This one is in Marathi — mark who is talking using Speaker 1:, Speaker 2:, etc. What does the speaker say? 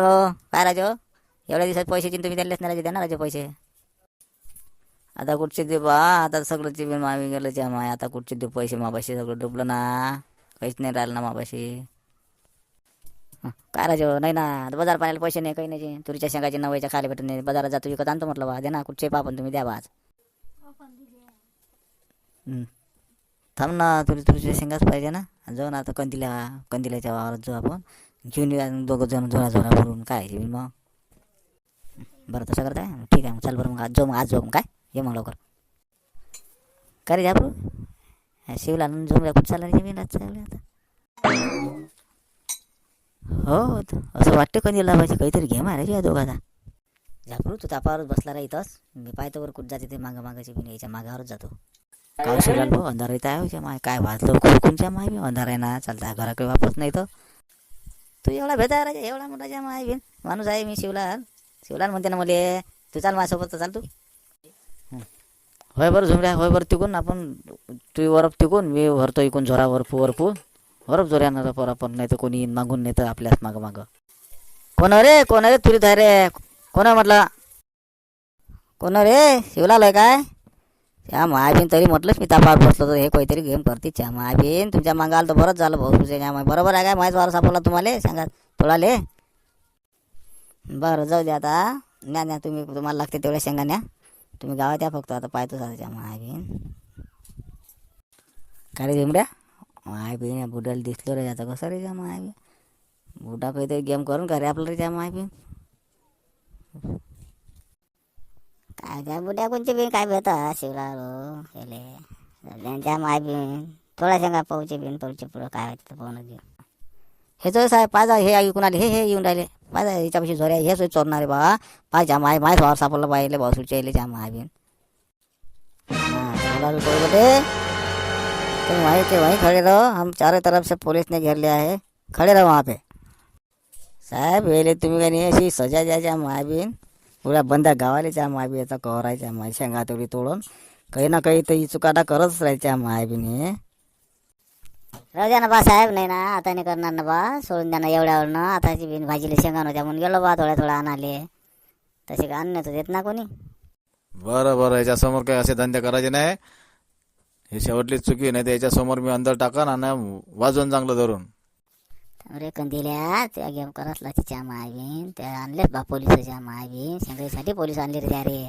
Speaker 1: हो काय राजो? एवढ्या दिवसात पैशाची तुम्ही त्यांनाच नाही राजे द्या ना राजे पैसे. आता कुठचे दे बा? आता सगळं ते मावी गेलं त्या माय. आता कुठचे दे पैसे? मापाशी सगळं डुबलं ना. काहीच नाही राहिलं ना मापाशी. काय राजो? नाही ना. आता बाजार पाण्याला पैसे नाही काही नाही. तुरीच्या शेंगाचे नवयाच्या खाली भेटत नाही. बाजारात जातो विकत आणतो म्हटलं बा. दे ना कुठचे पापन तुम्ही द्या बा आज. थांब ना तुरी तुरीच्या शेंगाच पाहिजे ना. जाऊ ना आता कंदिल्या कंदिल्याच्या वावरात जाऊ आपण. घेऊन दोघं जण जोरा झोरा भरून काय घेऊन मग? बरं तसं करताय? ठीक आहे मग चल बरं मग आज जाऊ मग आज जाऊ मग काय? ये मग लवकर. काय रे जाबरू? शिवला झोमला कुठं चालला रे जमीन आज चाललं आता? हो असं वाटतं कंदीला पाहिजे काहीतरी घे मारायची या दोघाचा. झापरू तू तापावरच बसला रे इथंच. मी पाहतो वर कुठं जाते ते मागं मागायची मी याच्या मागावरच जातो. काय शिवला भाऊ अंधार येत आहे माय काय वाचलं कोणच्या माय मी अंधार आहे ना चालता घराकडे वापस नाही तर. तू एवढा भेटा राजा एवढा मोठा माय बिन. माणूस आहे मी शिवलाल. शिवलाल म्हणते ना मले तू चाल माझ्यासोबत तर चाल तू. होय बरं झुमऱ्या होय बरं तिकून. आपण तू वरप तिकून मी भरतो इकून झोरा वरपू वरपू. वरप झोऱ्यानं पर आपण नाही तर कोणी मागून नाही तर आपल्याच मागं मागं. कोण रे कोण रे तुरी धाय रे? कोण म्हटलं? कोण रे? शिवलाल आहे काय? त्या मायाबीन तरी म्हटलंच मी तापावर बसलो तर हे काहीतरी गेम करते या मायाबीन तुमच्या मागाल तर बरंच झालं भाऊ तुझ्या माय बरोबर आहे काय? माहीत वारं सापडला तुम्हाला? सांगा. थोडाले बरं जाऊ द्या आता. न्या न्या तुम्ही तुम्हाला लागते तेवढ्या शेंगा न्या. तुम्ही गावात या फक्त आता पाहतो आता त्या मायाबीन काय रे झिमड्या मायाबीन या बुडाला दिसलो रे आता कसं रे त्या मायाबीन बुडा काहीतरी गेम करून का रे आपलं रे त्या मायाबीन
Speaker 2: आगा काय बुड्या कोणची बिन? काय भेटा शिवला केले हो, त्यांच्या माय बिन. थोडा शेंगा पाऊचे बिन पाऊचे पुढं काय होतं पाहून घेऊ.
Speaker 1: हे तर साहेब पाजा हे ऐकून आले हे हे येऊन राहिले. पाजा याच्यापाशी झोऱ्या हे सोय चोरणारे बा. पाय माय माय वावर सापडलं पाहिले भाऊसूच्या येले त्या मायबीन हाँ बेटे तुम वहीं के वहीं खड़े रहो हम चारों तरफ से पुलिस ने घेर लिया है खड़े रहो वहाँ पे. साहेब वेले तुम्ही अशी सजा द्यायच्या मायबीन पुऱ्या बंदा गावालेच्या मायबीचा कवरायच्या माय शेंगा तेवढी तोडून. काही ना काही तर चुकाटा करतच राहायच्या मायबीन हे
Speaker 2: राहू द्या ना बा साहेब नाही ना आता नाही करणार ना बा. सोडून द्या ना एवढ्यावर ना आताची बिन भाजीला शेंगा नव्हत्या म्हणून गेलो बा थोड्या थोड्या आणाले. तसे का आणण्यात देत ना कोणी?
Speaker 3: बरं बरं याच्यासमोर काही असे धंदे करायचे नाही. हे शेवटलीच चुकी नाही तर याच्यासमोर मी अंदर टाकन आणि वाजवून चांगलं धरून.
Speaker 2: अरे कंदिल्या त्या गेम करतला तिच्या मायबीन त्या आणल्यात बा पोलिसाच्या मायबीन शेंगाईसाठी पोलीस आणले रे त्या रे